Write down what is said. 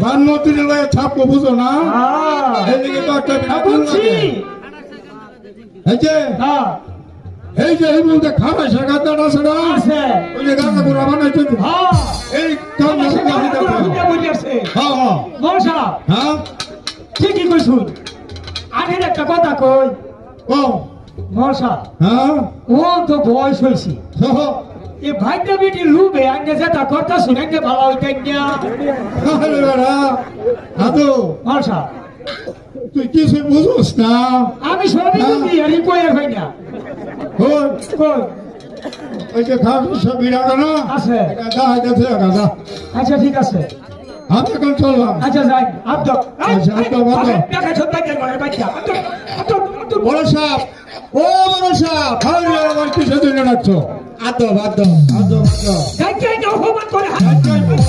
বান্ন লাগে বুঝো না? হ্যাঁ। এদিকে তো একটা বুঝছি। এই যে হ্যাঁ। এই যে এই বলতে খারাপ শেখা দাঁড়া সেটা? ওই যে গাঁদা গুড়া বানাইছে তো। হ্যাঁ। এই কাম হ্যাঁ ঠিকই কইছুন। আমি একটা কথা কই। ও মশা হ্যাঁ? ও তো বয়স হয়েছে। হ্যাঁ। এ ভাগ্য বেটি লুবে আগে যেটা করতে শুনে ভালো বেড়া দাদু মশা তুই কিছু বুঝোস না? আমি সবই বুঝি আর কই আর হই না। ওই কই ওই যে খাস সব বিড়াটা না? আছে। দা গেছে গাদা আচ্ছা ঠিক আছে। আমি এখন চললাম। আচ্ছা যাই। আব্দ আচ্ছা, আব্দ, আব্দ। দেখা ছোট বাইকের ঘরে বাচ্চা আব্দ আব্দ বড় সাপ। ও বড় হাই রে আমার কিসের জন্য ডাকছো? আদব আদব। আদব আদব। না অপমান করে পড়ে